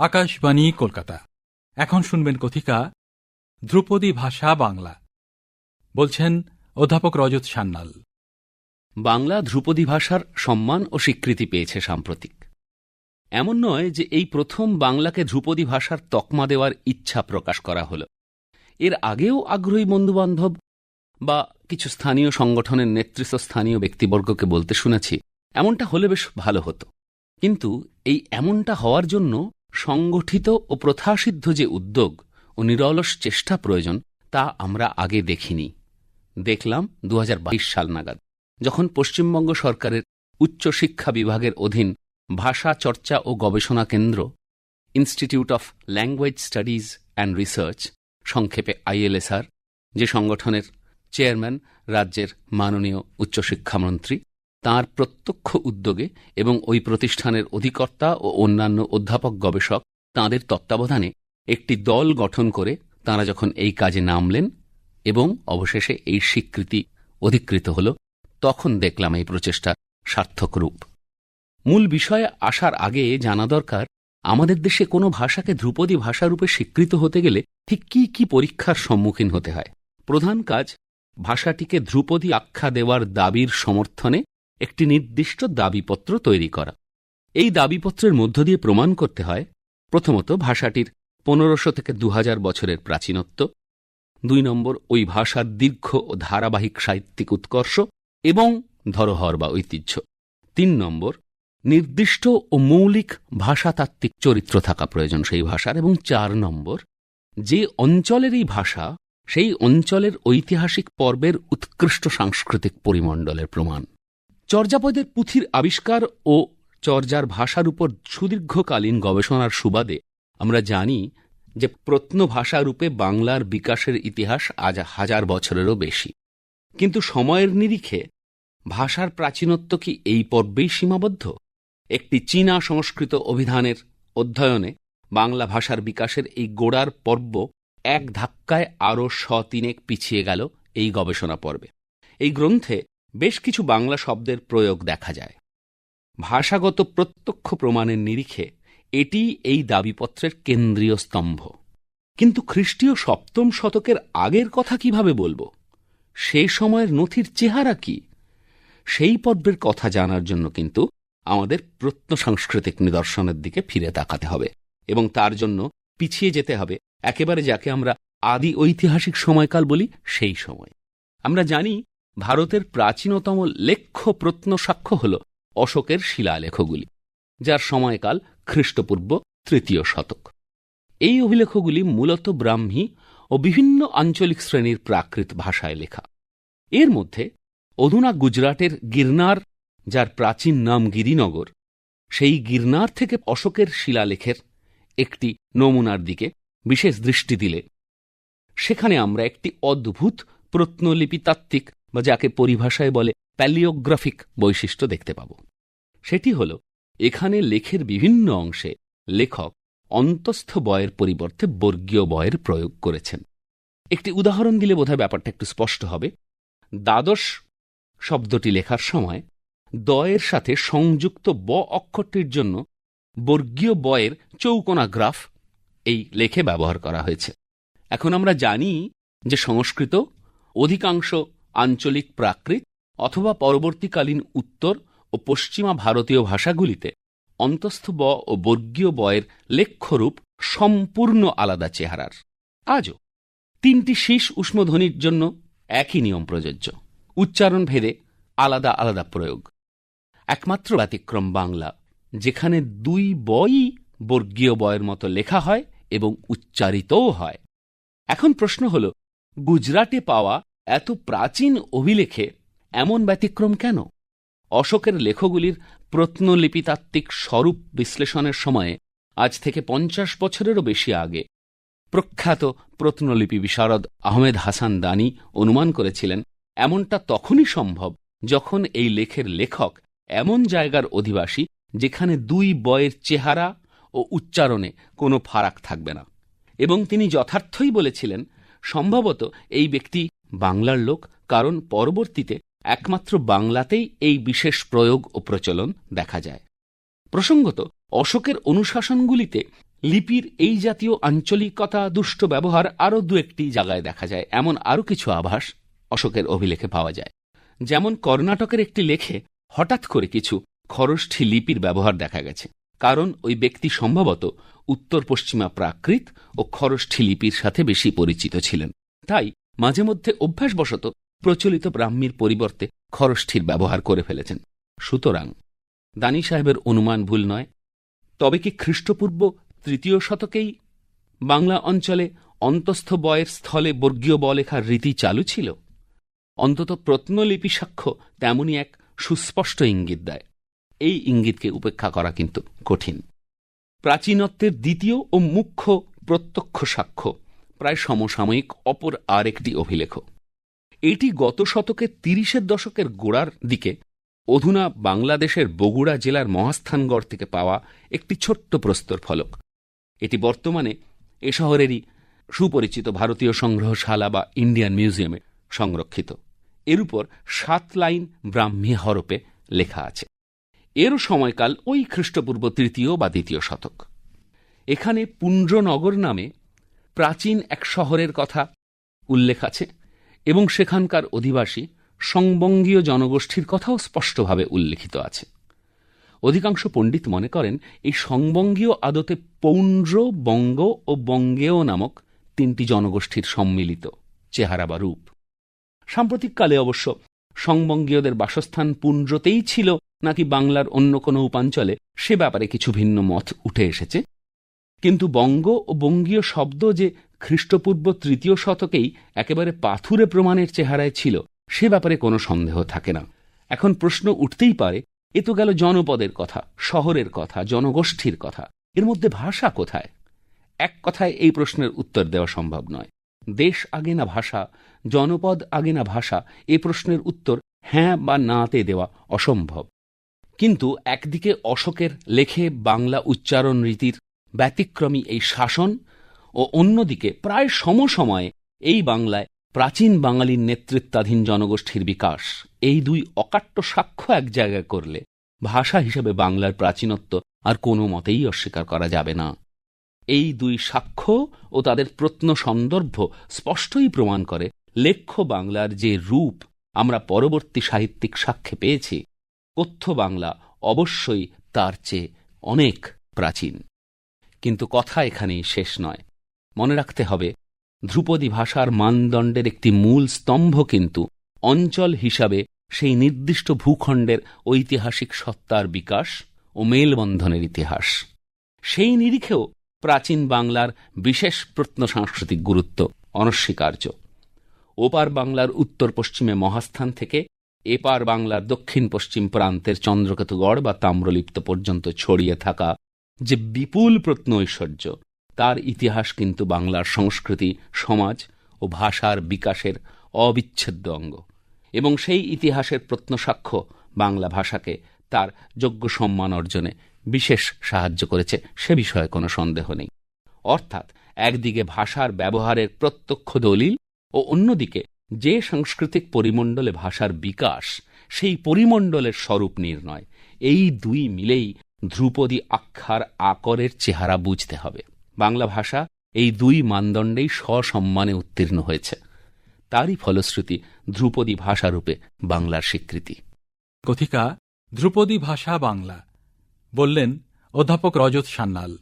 আকাশবাণী, কলকাতা। এখন শুনবেন কথিকা, ধ্রুপদী ভাষা বাংলা। বলছেন অধ্যাপক রজত সান্যাল বাংলা ধ্রুপদী ভাষার সম্মান ও স্বীকৃতি পেয়েছে সাম্প্রতিক। এমন নয় যে এই প্রথম বাংলাকে ধ্রুপদী ভাষার তকমা দেওয়ার ইচ্ছা প্রকাশ করা হল। এর আগেও আগ্রহী বন্ধুবান্ধব বা কিছু স্থানীয় সংগঠনের নেতৃত্ব স্থানীয় ব্যক্তিবর্গকে বলতে শুনেছি, এমনটা হলে বেশ ভালো হতো। কিন্তু এই এমনটা হওয়ার জন্য সংগঠিত ও প্রথাসিদ্ধ যে উদ্যোগ ও নিরলস চেষ্টা প্রয়োজন, তা আমরা আগে দেখিনি। দেখলাম দু হাজার বাইশ সাল নাগাদ, যখন পশ্চিমবঙ্গ সরকারের উচ্চশিক্ষা বিভাগের অধীন ভাষা চর্চা ও গবেষণা কেন্দ্র institute of language studies and research সংক্ষেপে আইএলএসআর, যে সংগঠনের চেয়ারম্যান, রাজ্যের মাননীয় উচ্চশিক্ষামন্ত্রী তার প্রত্যক্ষ উদ্যোগে এবং ওই প্রতিষ্ঠানের অধিকর্তা ও অন্যান্য অধ্যাপক গবেষক তাঁদের তত্ত্বাবধানে একটি দল গঠন করে তাঁরা যখন এই কাজে নামলেন এবং অবশেষে এই স্বীকৃতি অধিকৃত হল, তখন দেখলাম এই প্রচেষ্টা সার্থক রূপ। মূল বিষয়ে আসার আগে জানা দরকার, আমাদের দেশে কোনো ভাষাকে ধ্রুপদী ভাষারূপে স্বীকৃত হতে গেলে ঠিক কি কি পরীক্ষার সম্মুখীন হতে হয়? প্রধান কাজ, ভাষাটিকে ধ্রুপদী আখ্যা দেওয়ার দাবির সমর্থনে একটি নির্দিষ্ট দাবিপত্র তৈরি করা। এই দাবিপত্রের মধ্য দিয়ে প্রমাণ করতে হয়, প্রথমত ভাষাটির পনেরোশো থেকে দু হাজার বছরের প্রাচীনত্ব, দুই নম্বর ওই ভাষার দীর্ঘ ও ধারাবাহিক সাহিত্যিক উৎকর্ষ এবং ধরোহর বা ঐতিহ্য, তিন নম্বর নির্দিষ্ট ও মৌলিক ভাষাতাত্ত্বিক চরিত্র থাকা প্রয়োজন সেই ভাষার এবং চার নম্বর যে অঞ্চলের এই ভাষা সেই অঞ্চলের ঐতিহাসিক পর্বের উৎকৃষ্ট সাংস্কৃতিক পরিমণ্ডলের প্রমাণ। চর্যাপদের পুঁথির আবিষ্কার ও চর্যার ভাষার উপর সুদীর্ঘকালীন গবেষণার সুবাদে আমরা জানি যে প্রত্ন ভাষারূপে বাংলার বিকাশের ইতিহাস আজ হাজার বছরেরও বেশি। কিন্তু সময়ের নিরিখে ভাষার প্রাচীনত্ব কি এই পর্বেই সীমাবদ্ধ? একটি চীনা সংস্কৃত অভিধানের অধ্যয়নে বাংলা ভাষার বিকাশের এই গোড়ার পর্ব এক ধাক্কায় আরও তিনেক পিছিয়ে গেল এই গবেষণা পর্বে। এই গ্রন্থে বেশ কিছু বাংলা শব্দের প্রয়োগ দেখা যায়। ভাষাগত প্রত্যক্ষ প্রমাণের নিরিখে এটি এই দাবিপত্রের কেন্দ্রীয় স্তম্ভ। কিন্তু খ্রিস্টীয় সপ্তম শতকের আগের কথা কীভাবে বলব? সেই সময়ের নথির চেহারা কি? সেই পর্বের কথা জানার জন্য কিন্তু আমাদের প্রত্ন সাংস্কৃতিক নিদর্শনের দিকে ফিরে তাকাতে হবে এবং তার জন্য পিছিয়ে যেতে হবে, একেবারে যাকে আমরা আদি ঐতিহাসিক সময়কাল বলি সেই সময়। আমরা জানি ভারতের প্রাচীনতম লেখ্য প্রত্ন সাক্ষ্য হল অশোকের শিলালেখগুলি, যার সময়কাল খ্রিস্টপূর্ব তৃতীয় শতক। এই অভিলেখগুলি মূলত ব্রাহ্মী ও বিভিন্ন আঞ্চলিক শ্রেণির প্রাকৃত ভাষায় লেখা। এর মধ্যে অধুনা গুজরাটের গিরনার, যার প্রাচীন নাম গিরিনগর, সেই গিরনার থেকে অশোকের শিলালেখের একটি নমুনার দিকে বিশেষ দৃষ্টি দিলে। সেখানে আমরা একটি অদ্ভুত প্রত্নলিপিতাত্ত্বিক বা যাকে পরিভাষায় বলে প্যালিওগ্রাফিক বৈশিষ্ট্য দেখতে পাব। সেটি হল, এখানে লেখের বিভিন্ন অংশে লেখক অন্তস্থ বয়ের পরিবর্তে বর্গীয় বয়ের প্রয়োগ করেছেন। একটি উদাহরণ দিলে বোধহয় ব্যাপারটা একটু স্পষ্ট হবে। দ্বাদশ শব্দটি লেখার সময় দয়ের সাথে সংযুক্ত ব অক্ষরটির জন্য বর্গীয় বয়ের চৌকোনা গ্রাফ এই লেখে ব্যবহার করা হয়েছে। এখন আমরা জানি যে সংস্কৃত অধিকাংশ আঞ্চলিক প্রাকৃত অথবা পরবর্তীকালীন উত্তর ও পশ্চিমা ভারতীয় ভাষাগুলিতে অন্তস্থ ব ও বর্গীয় বয়ের লেখ্যরূপ সম্পূর্ণ আলাদা চেহারার। আজও তিনটি শীষ উষ্মধ্বনির জন্য একই নিয়ম প্রযোজ্য। উচ্চারণ ভেদে আলাদা আলাদা প্রয়োগ। একমাত্র ব্যতিক্রম বাংলা, যেখানে দুই বই বর্গীয় বয়ের মতো লেখা হয় এবং উচ্চারিতও হয়। এখন প্রশ্ন হল, গুজরাটে পাওয়া এত প্রাচীন অভিলেখে এমন ব্যতিক্রম কেন? অশোকের লেখগুলির প্রত্নলিপিতাত্ত্বিক স্বরূপ বিশ্লেষণের সময়ে আজ থেকে পঞ্চাশ বছরেরও বেশি আগে প্রখ্যাত প্রত্নলিপি বিশারদ আহমেদ হাসান দানি অনুমান করেছিলেন, এমনটা তখনই সম্ভব যখন এই লেখের লেখক এমন জায়গার অধিবাসী যেখানে দুই বয়ের চেহারা ও উচ্চারণে কোনো ফারাক থাকবে না। এবং তিনি যথার্থই বলেছিলেন, সম্ভবত এই ব্যক্তি বাংলার লোক কারণ পরবর্তীতে একমাত্র বাংলাতেই এই বিশেষ প্রয়োগ ও প্রচলন দেখা যায়। প্রসঙ্গত, অশোকের অনুশাসনগুলিতে লিপির এই জাতীয় আঞ্চলিকতা দুষ্ট ব্যবহার আরও দু একটি জায়গায় দেখা যায়, এমন আরও কিছু আভাস অশোকের অভিলেখে পাওয়া যায়। যেমন কর্ণাটকের একটি লেখে হঠাৎ করে কিছু খরষ্ঠী লিপির ব্যবহার দেখা গেছে, কারণ ওই ব্যক্তি সম্ভবত উত্তর পশ্চিমা প্রাকৃত ও খরষ্ঠী লিপির সাথে বেশি পরিচিত ছিলেন। তাই মাঝে মধ্যে অভ্যাসবশত প্রচলিত ব্রাহ্মীর পরিবর্তে খরষ্ঠীর ব্যবহার করে ফেলেছেন। সুতরাং দানি সাহেবের অনুমান ভুল নয়। তবে কি খ্রিস্টপূর্ব তৃতীয় শতকেই বাংলা অঞ্চলে অন্তস্থ বয়ের স্থলে বর্গীয় ব লেখার রীতি চালু ছিল? অন্তত প্রত্নলিপি সাক্ষ্য তেমনই এক সুস্পষ্ট ইঙ্গিত দেয়। এই ইঙ্গিতকে উপেক্ষা করা কিন্তু কঠিন। প্রাচীনত্বের দ্বিতীয় ও মুখ্য প্রত্যক্ষ সাক্ষ্য প্রায় সমসাময়িক অপর আরেকটি অভিলেখ। এটি গত শতকের তিরিশের দশকের গোড়ার দিকে অধুনা বাংলাদেশের বগুড়া জেলার মহাস্থানগড় থেকে পাওয়া একটি ছোট্ট প্রস্তর ফলক। এটি বর্তমানে এ শহরেরই সুপরিচিত ভারতীয় সংগ্রহশালা বা ইন্ডিয়ান মিউজিয়ামে সংরক্ষিত। এর উপর সাত লাইন ব্রাহ্মী হরপে লেখা আছে। এরও সময়কাল ওই খ্রিস্টপূর্ব তৃতীয় বা দ্বিতীয় শতক। এখানে পুণ্ড্রনগর নামে প্রাচীন এক শহরের কথা উল্লেখ আছে এবং সেখানকার অধিবাসী সংবঙ্গীয় জনগোষ্ঠীর কথাও স্পষ্টভাবে উল্লেখিত আছে। অধিকাংশ পণ্ডিত মনে করেন এই সংবঙ্গীয় আদতে পৌণ্ড্র বঙ্গ ও বঙ্গেয় নামক তিনটি জনগোষ্ঠীর সম্মিলিত চেহারা বা রূপ। সাম্প্রতিককালে অবশ্য সংবঙ্গীয়দের বাসস্থান পুণ্ড্রতেই ছিল, নাকি বাংলার অন্য কোনো উপাঞ্চলে সে ব্যাপারে কিছু ভিন্ন মত উঠে এসেছে। কিন্তু বঙ্গ ও বঙ্গীয় শব্দ যে খ্রিস্টপূর্ব তৃতীয় শতকেই একেবারে পাথুরে প্রমাণের চেহারায় ছিল, সে ব্যাপারে কোনো সন্দেহ থাকে না। এখন প্রশ্ন উঠতেই পারে, এ তো গেল জনপদের কথা, শহরের কথা, জনগোষ্ঠীর কথা, এর মধ্যে ভাষা কোথায়? এক কথায় এই প্রশ্নের উত্তর দেওয়া সম্ভব নয়। দেশ আগে না ভাষা, জনপদ আগে না ভাষা, এ প্রশ্নের উত্তর হ্যাঁ বা নাতে দেওয়া অসম্ভব। কিন্তু একদিকে অশোকের লেখে বাংলা উচ্চারণ রীতির ব্যতিক্রমী এই শাসন ও অন্যদিকে প্রায় সমসময়ে এই বাংলায় প্রাচীন বাঙালির নেতৃত্বাধীন জনগোষ্ঠীর বিকাশ। এই দুই অকাট্য সাক্ষ্য এক জায়গায় করলে ভাষা হিসেবে বাংলার প্রাচীনত্ব আর কোনো মতেই অস্বীকার করা যাবে না। এই দুই সাক্ষ্য ও তাদের প্রত্ন সন্দর্ভ স্পষ্টই প্রমাণ করে লেখ্য বাংলার যে রূপ আমরা পরবর্তী সাহিত্যিক সাক্ষ্যে পেয়েছি, কথ্য বাংলা অবশ্যই তার চেয়ে অনেক প্রাচীন। কিন্তু কথা এখানেই শেষ নয়। মনে রাখতে হবে, ধ্রুপদী ভাষার মানদণ্ডের একটি মূল স্তম্ভ কিন্তু অঞ্চল হিসাবে সেই নির্দিষ্ট ভূখণ্ডের ঐতিহাসিক সত্তার বিকাশ ও মেলবন্ধনের ইতিহাস। সেই নিরিখেও প্রাচীন বাংলার বিশেষ প্রত্ন সাংস্কৃতিক গুরুত্ব অনস্বীকার্য। ওপার বাংলার উত্তর পশ্চিমে মহাস্থান থেকে এপার বাংলার দক্ষিণ পশ্চিম প্রান্তের চন্দ্রকেতুগড় বা তাম্রলিপ্ত পর্যন্ত ছড়িয়ে থাকা যে বিপুল প্রত্ন ঐশ্বর্য তার ইতিহাস কিন্তু বাংলার সংস্কৃতি, সমাজ ও ভাষার বিকাশের অবিচ্ছেদ্য অঙ্গ। এবং সেই ইতিহাসের প্রত্নসাক্ষ্য বাংলা ভাষাকে তার যোগ্য সম্মান অর্জনে বিশেষ সাহায্য করেছে, সে বিষয়ে কোনো সন্দেহ নেই। অর্থাৎ একদিকে ভাষার ব্যবহারের প্রত্যক্ষ দলিল ও অন্যদিকে যে সাংস্কৃতিক পরিমণ্ডলে ভাষার বিকাশ, সেই পরিমণ্ডলের স্বরূপ নির্ণয়। এই দুই মিলেই ধ্রুপদী আখ্যার আকরের চেহারা বুঝতে হবে। বাংলা ভাষা এই দুই মানদণ্ডেই সসম্মানে উত্তীর্ণ হয়েছে। তারই ফলশ্রুতি ধ্রুপদী ভাষারূপে বাংলার স্বীকৃতি। কথিকা, ধ্রুপদী ভাষা বাংলা, বললেন অধ্যাপক রজত সান্যাল।